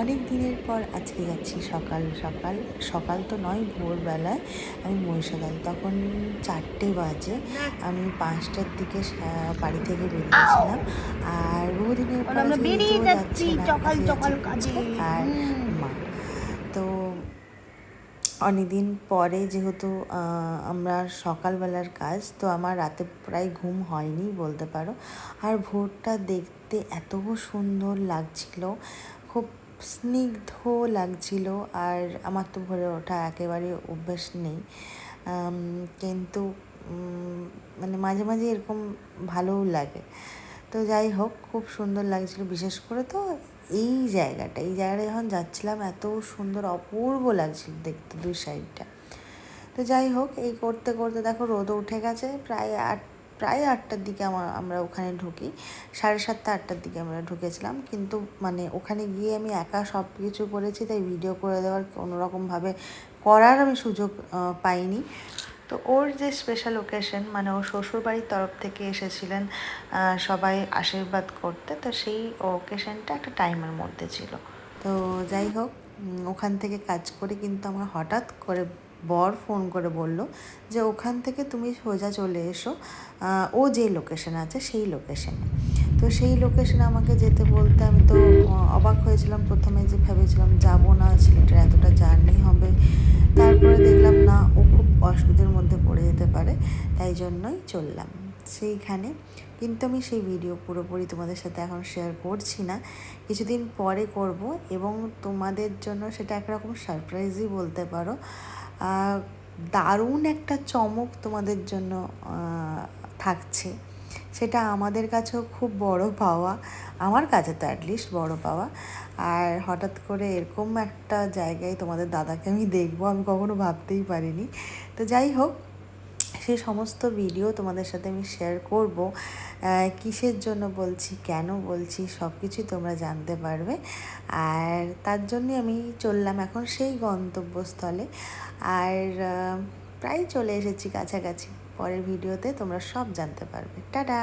অনেক দিনের পর আজকে যাচ্ছি সকাল সকাল সকাল তো নয় ভোরবেলায় আমি মহিষাদল। তখন চারটে বাজে। আমি পাঁচটার দিকে বাড়ি থেকে বেরিয়েছিলাম। আর বহুদিনের পর যাচ্ছি আর মা। তো অনেকদিন পরে যেহেতু আমরা সকালবেলার কাজ তো আমার রাতে প্রায় ঘুম হয়নি বলতে পারো। আর ভোরটা দেখতে এত সুন্দর লাগছিল। খুব স্নিগ্ধ লাগছিল আর আমার তো ভোরে ওঠা একেবারে অভ্যাস নেই। কিন্তু মানে মাঝে মাঝে এরকম ভালোও লাগে। তো যাই হোক, খুব সুন্দর লাগছিল। বিশেষ করে তো এই জায়গাটা এই জায়গাটা যখন যাচ্ছিলাম, এত সুন্দর, অপূর্ব লাগছিল দেখতে দুই সাইডটা তো যাই হোক, এই করতে করতে দেখো রোদও উঠে গেছে, প্রায় আট প্রায় আটটার দিকে আমার আমরা ওখানে ঢুকি। সাড়ে সাতটা, আটটার দিকে আমরা ঢুকেছিলাম। কিন্তু মানে ওখানে গিয়ে আমি একা সব কিছু করেছি, তাই ভিডিও করে দেওয়ার কোনোরকমভাবে করার আমি সুযোগ পাইনি। তো ওর যে স্পেশাল ওকেশন মানে ওর শ্বশুরবাড়ির তরফ থেকে এসেছিলেন সবাই আশীর্বাদ করতে, তো সেই ওকেশনটা একটা টাইমের মধ্যে ছিল। তো যাই হোক ওখান থেকে কাজ করে কিন্তু আমার হঠাৎ করে বর ফোন করে বলল যে ওখান থেকে তুমি সোজা চলে এসো ও যে লোকেশন আছে সেই লোকেশনে তো সেই লোকেশনে আমাকে যেতে বলতে আমি তো অবাক হয়েছিলাম প্রথমে যে ভেবেছিলাম যাব না সিলেটের এতটা জার্নি হবে। তারপরে দেখলাম না, ও খুব অসুবিধার মধ্যে পড়ে যেতে পারে, তাই জন্যই চললাম। সেইখানে, কিন্তু আমি সেই ভিডিও পুরোপুরি তোমাদের সাথে এখন শেয়ার করছি না। কিছুদিন পরে করব এবং তোমাদের জন্য সেটা একরকম সারপ্রাইজই বলতে পারো। দারুণ একটা চমক তোমাদের জন্য থাকছে। সেটা আমাদের কাছেও খুব বড় পাওয়া, আমার কাছে তো অ্যাটলিস্ট বড় পাওয়া। আর হঠাৎ করে এরকম একটা জায়গায় তোমাদের দাদাকে আমি দেখব, আমি কখনো ভাবতেই পারিনি। তো যাই হোক সেই সমস্ত ভিডিও তোমাদের সাথে আমি শেয়ার করব। কিসের জন্য বলছি, কেন বলছি সব কিছুই তোমরা জানতে পারবে। আর তার জন্যে আমি চললাম এখন সেই গন্তব্যস্থলে। আর প্রায় চলে এসেছি কাছাকাছি। পরের ভিডিওতে তোমরা সব জানতে পারবে। টাটা!